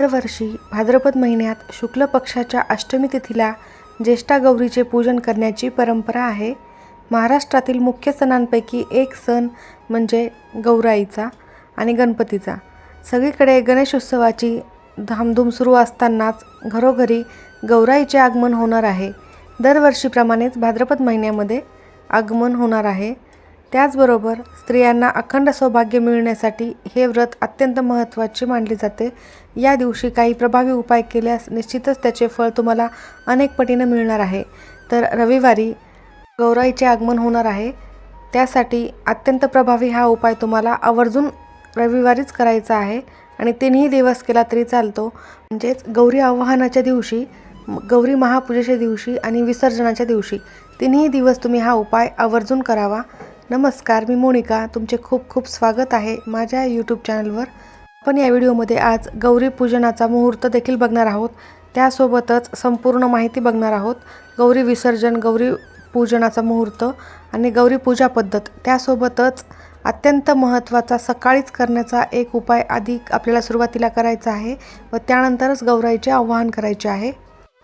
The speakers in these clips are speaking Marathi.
दरवर्षी भाद्रपद महिन्यात शुक्ल पक्षाच्या अष्टमी तिथीला ज्येष्ठा गौरीचे पूजन करण्याची परंपरा आहे. महाराष्ट्रातील मुख्य सणांपैकी एक सण म्हणजे गौराईचा आणि गणपतीचा. सगळीकडे गणेशोत्सवाची धामधूम सुरू असतानाच घरोघरी गौराईचे आगमन होणार आहे. दरवर्षीप्रमाणेच भाद्रपद महिन्यामध्ये आगमन होणार आहे. त्याचबरोबर स्त्रियांना अखंड सौभाग्य मिळण्यासाठी हे व्रत अत्यंत महत्त्वाचे मानले जाते. या दिवशी काही प्रभावी उपाय केल्यास निश्चितच त्याचे फळ तुम्हाला अनेक पटीनं मिळणार आहे. तर रविवारी गौराईचे आगमन होणार आहे. त्यासाठी अत्यंत प्रभावी हा उपाय तुम्हाला आवर्जून रविवारीच करायचा आहे आणि तिन्ही दिवस केला तरी चालतो. म्हणजेच गौरी आवाहनाच्या दिवशी गौरी महापूजेच्या दिवशी आणि विसर्जनाच्या दिवशी तिन्ही दिवस तुम्ही हा उपाय आवर्जून करावा. नमस्कार मी मोनिका. तुमचे खूप खूप स्वागत आहे माझ्या यूट्यूब चॅनलवर आपण या व्हिडिओमध्ये आज गौरी पूजनाचा मुहूर्त देखील बघणार आहोत. त्यासोबतच संपूर्ण माहिती बघणार आहोत. गौरी विसर्जन गौरी पूजनाचा मुहूर्त आणि गौरी पूजा पद्धत. त्यासोबतच अत्यंत महत्त्वाचा सकाळीच करण्याचा एक उपाय आधी आपल्याला सुरुवातीला करायचा आहे व त्यानंतरच गौराईचे आवाहन करायचे आहे.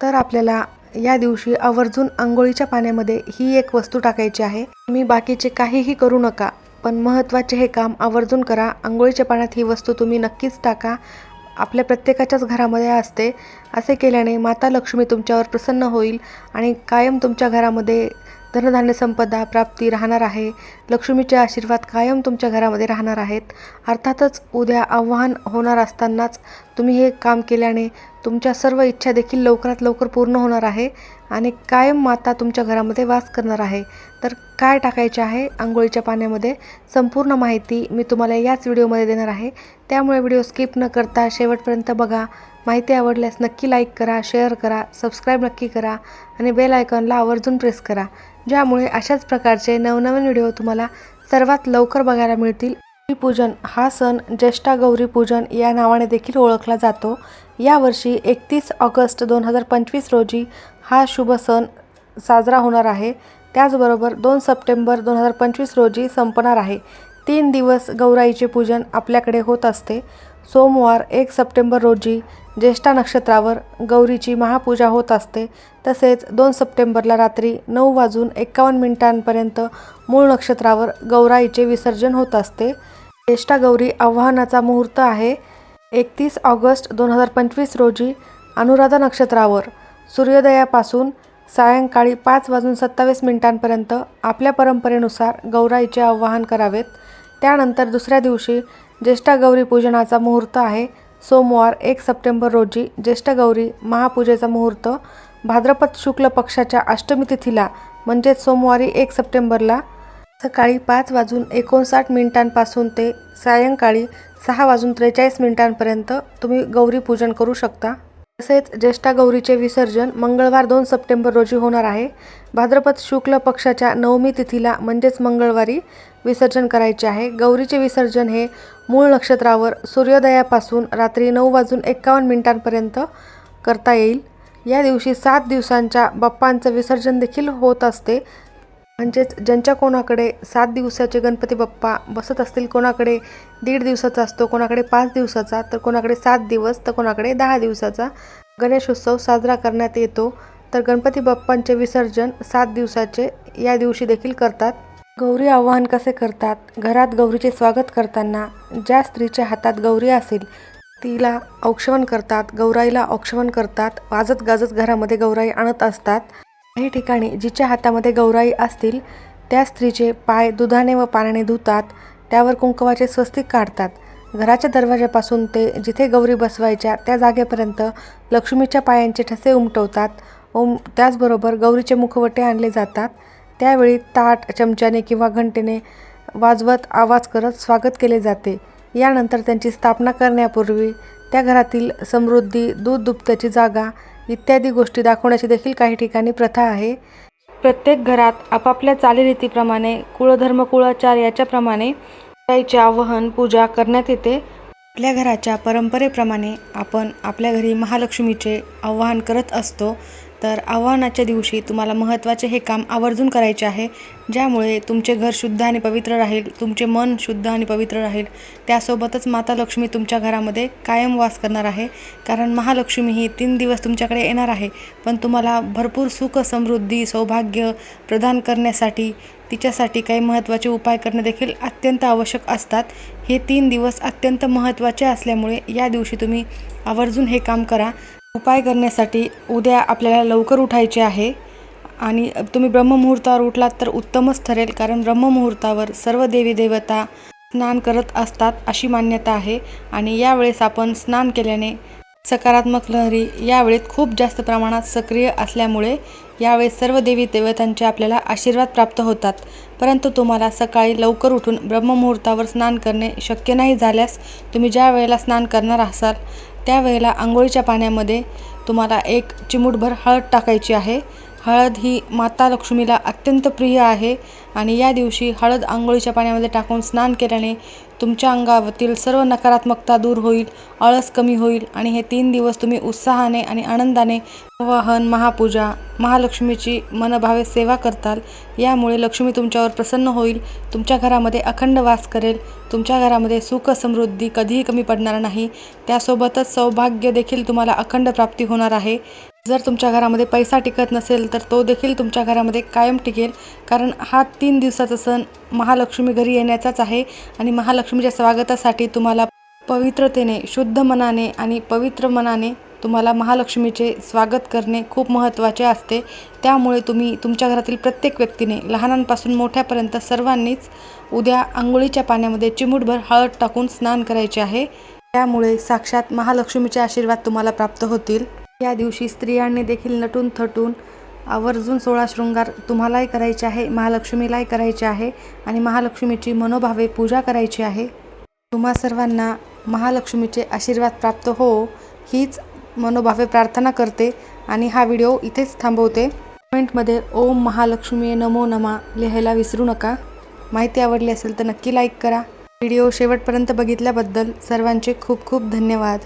तर आपल्याला या दिवशी आवर्जून आंघोळीच्या पाण्यामध्ये ही एक वस्तू टाकायची आहे. तुम्ही बाकीचे काहीही करू नका पण महत्त्वाचे हे काम आवर्जून करा. आंघोळीच्या पाण्यात ही वस्तू तुम्ही नक्कीच टाका. आपल्या प्रत्येकाच्याच घरामध्ये असते. असे केल्याने माता लक्ष्मी तुमच्यावर प्रसन्न होईल आणि कायम तुमच्या घरामध्ये धनधान्य संपदा प्राप्ती राहणार आहे. लक्ष्मीचे आशीर्वाद कायम तुमच्या घरामध्ये राहणार आहेत. अर्थातच उद्या आव्हान होणार असतानाच तुम्ही हे काम केल्याने तुमच्या सर्व इच्छा देखील लवकरात लवकर पूर्ण होणार आहे आणि कायम माता तुमच्या घरामध्ये वास करणार आहे. तर काय टाकायचे आहे आंघोळीच्या पाण्यामध्ये? संपूर्ण माहिती मी तुम्हाला याच व्हिडिओमध्ये देणार आहे. त्यामुळे व्हिडिओ स्किप न करता शेवटपर्यंत बघा. माहिती आवडल्यास नक्की लाईक करा शेअर करा सबस्क्राईब नक्की करा आणि बेल आयकॉनला आवर्जून प्रेस करा. ज्यामुळे अशाच प्रकारचे नवनवीन व्हिडिओ तुम्हाला सर्वात लवकर बघायला मिळतील. पूजन हा सण ज्येष्ठा गौरी पूजन या नावाने देखील ओळखला जातो. यावर्षी एकतीस ऑगस्ट दोन हजार पंचवीस रोजी हा शुभ सण साजरा होणार आहे. त्याचबरोबर दोन सप्टेंबर दोन हजार पंचवीस रोजी संपणार आहे. तीन दिवस गौराईचे पूजन आपल्याकडे होत असते. सोमवार एक सप्टेंबर रोजी ज्येष्ठा नक्षत्रावर गौरीची महापूजा होत असते. तसेच दोन सप्टेंबरला रात्री नऊ वाजून एकावन्न मिनिटांपर्यंत मूळ नक्षत्रावर गौराईचे विसर्जन होत असते. ज्येष्ठा गौरी आव्हानाचा मुहूर्त आहे. एकतीस ऑगस्ट दोन हजार पंचवीस रोजी अनुराधा नक्षत्रावर सूर्योदयापासून सायंकाळी पाच वाजून सत्तावीस मिनिटांपर्यंत आपल्या परंपरेनुसार गौराईचे आवाहन करावेत. त्यानंतर दुसऱ्या दिवशी ज्येष्ठा गौरी पूजनाचा मुहूर्त आहे. सोमवार एक सप्टेंबर रोजी ज्येष्ठ गौरी महापूजेचा मुहूर्त भाद्रपद शुक्ल पक्षाच्या अष्टमी तिथीला म्हणजेच सोमवारी एक सप्टेंबरला सकाळी पाच वाजून एकोणसाठ मिनिटांपासून ते सायंकाळी सहा वाजून त्रेचाळीस मिनिटांपर्यंत तुम्ही गौरी पूजन करू शकता. तसेच ज्येष्ठा गौरीचे विसर्जन मंगळवार दोन सप्टेंबर रोजी होणार आहे. भाद्रपद शुक्ल पक्षाच्या नवमी तिथीला म्हणजेच मंगळवारी विसर्जन करायचे आहे. गौरीचे विसर्जन हे मूळ नक्षत्रावर सूर्योदयापासून रात्री नऊ वाजून एकावन्न मिनिटांपर्यंत करता येईल. या दिवशी सात दिवसांच्या बाप्पांचं विसर्जन देखील होत असते. म्हणजेच ज्यांच्या कोणाकडे सात दिवसाचे गणपती बाप्पा बसत असतील कोणाकडे दीड दिवसाचा असतो कोणाकडे पाच दिवसाचा तर कोणाकडे सात दिवस तर कोणाकडे दहा दिवसाचा गणेशोत्सव साजरा करण्यात येतो. तर गणपती बाप्पांचे विसर्जन सात दिवसाचे या दिवशी देखील करतात. गौरी आवाहन कसे करतात? घरात गौरीचे स्वागत करताना ज्या स्त्रीच्या हातात गौरी असेल तिला औक्षवण करतात गौराईला औक्षवण करतात वाजत गाजत घरामध्ये गौराई आणत असतात. काही ठिकाणी जिच्या हातामध्ये गौराई असतील त्या स्त्रीचे पाय दुधाने व पाण्याने धुतात त्यावर कुंकवाचे स्वस्तिक काढतात. घराच्या दरवाजापासून ते जिथे गौरी बसवायच्या त्या जागेपर्यंत लक्ष्मीच्या पायांचे ठसे उमटवतात. ओम त्याचबरोबर गौरीचे मुखवटे आणले जातात. त्यावेळी ताट चमच्याने किंवा घंटेने वाजवत आवाज करत स्वागत केले जाते. यानंतर त्यांची स्थापना करण्यापूर्वी त्या घरातील समृद्धी दूध दुभत्याची जागा इत्यादी गोष्टी दाखवण्याची देखील काही ठिकाणी प्रथा आहे. प्रत्येक घरात आपापल्या चालीरीतीप्रमाणे कुळधर्म कुळाचार याच्याप्रमाणे गाईचे आवाहन पूजा करण्यात येते. आपल्या घराच्या परंपरेप्रमाणे आपण आपल्या घरी महालक्ष्मीचे आवाहन करत असतो. तर आव्हानाच्या दिवशी तुम्हाला महत्त्वाचे हे काम आवर्जून करायचे आहे ज्यामुळे तुमचे घर शुद्ध आणि पवित्र राहील तुमचे मन शुद्ध आणि पवित्र राहील. त्यासोबतच माता लक्ष्मी तुमच्या घरामध्ये कायम वास करणार आहे. कारण महालक्ष्मी ही तीन दिवस तुमच्याकडे येणार आहे पण तुम्हाला भरपूर सुख समृद्धी सौभाग्य प्रदान करण्यासाठी तिच्यासाठी काही महत्त्वाचे उपाय करणे देखील अत्यंत आवश्यक असतात. हे तीन दिवस अत्यंत महत्त्वाचे असल्यामुळे या दिवशी तुम्ही आवर्जून हे काम करा. उपाय करण्यासाठी उद्या आपल्याला लवकर उठायचे आहे. आणि तुम्ही ब्रह्ममुहूर्तावर उठलात तर उत्तमच ठरेल कारण ब्रह्ममुहूर्तावर सर्व देवी देवता स्नान करत असतात अशी मान्यता आहे. आणि यावेळेस आपण स्नान केल्याने सकारात्मक लहरी यावेळेत खूप जास्त प्रमाणात सक्रिय असल्यामुळे यावेळेस सर्व देवी देवतांचे आपल्याला आशीर्वाद प्राप्त होतात. परंतु तुम्हाला सकाळी लवकर उठून ब्रह्ममुहूर्तावर स्नान करणे शक्य नाही झाल्यास तुम्ही ज्या वेळेला स्नान करणार असाल त्यावेळेला आंघोळीच्या पाण्यामध्ये तुम्हाला एक चिमूटभर हळद टाकायची आहे. हळद ही माता लक्ष्मीला अत्यंत प्रिय आहे आणि या दिवशी हळद आंघोळीच्या पाण्यामध्ये टाकून स्नान केल्याने तुमच्या अंगावरील सर्व नकारात्मकता दूर होईल आळस कमी होईल आणि हे तीन दिवस तुम्ही उत्साहाने आणि आनंदाने वाहन महापूजा महालक्ष्मीची मनभावे सेवा करताल. यामुळे लक्ष्मी तुमच्यावर प्रसन्न होईल तुमच्या घरामध्ये अखंड वास करेल तुमच्या घरामध्ये सुख समृद्धी कधीही कमी पडणार नाही. त्यासोबतच सौभाग्य देखील तुम्हाला अखंड प्राप्ती होणार आहे. जर तुमच्या घरामध्ये पैसा टिकत नसेल तर तो देखील तुमच्या घरामध्ये कायम टिकेल. कारण हा तीन दिवसाचा सण महालक्ष्मी घरी येण्याचाच आहे आणि महालक्ष्मीच्या स्वागतासाठी तुम्हाला पवित्रतेने शुद्ध मनाने आणि पवित्र मनाने तुम्हाला महालक्ष्मीचे स्वागत करणे खूप महत्त्वाचे असते. त्यामुळे तुम्ही तुमच्या घरातील प्रत्येक व्यक्तीने लहानांपासून मोठ्यापर्यंत सर्वांनीच उद्या आंघोळीच्या पाण्यामध्ये चिमूटभर हळद टाकून स्नान करायचे आहे. त्यामुळे साक्षात महालक्ष्मीचे आशीर्वाद तुम्हाला प्राप्त होतील. या दिवशी स्त्रियांनी देखील नटून थटून आवर्जून सोळा शृंगार तुम्हालाही करायचे आहे महालक्ष्मीलाही करायचे आहे आणि महालक्ष्मीची मनोभावे पूजा करायची आहे. तुम्हा सर्वांना महालक्ष्मीचे आशीर्वाद प्राप्त हो हीच मनोभावे प्रार्थना करते आणि हा व्हिडिओ इथेच थांबवते. कमेंटमध्ये ओम महालक्ष्मी नमो नमा लिहायला विसरू नका. माहिती आवडली असेल तर नक्की लाईक करा. व्हिडिओ शेवटपर्यंत बघितल्याबद्दल सर्वांचे खूप खूप धन्यवाद.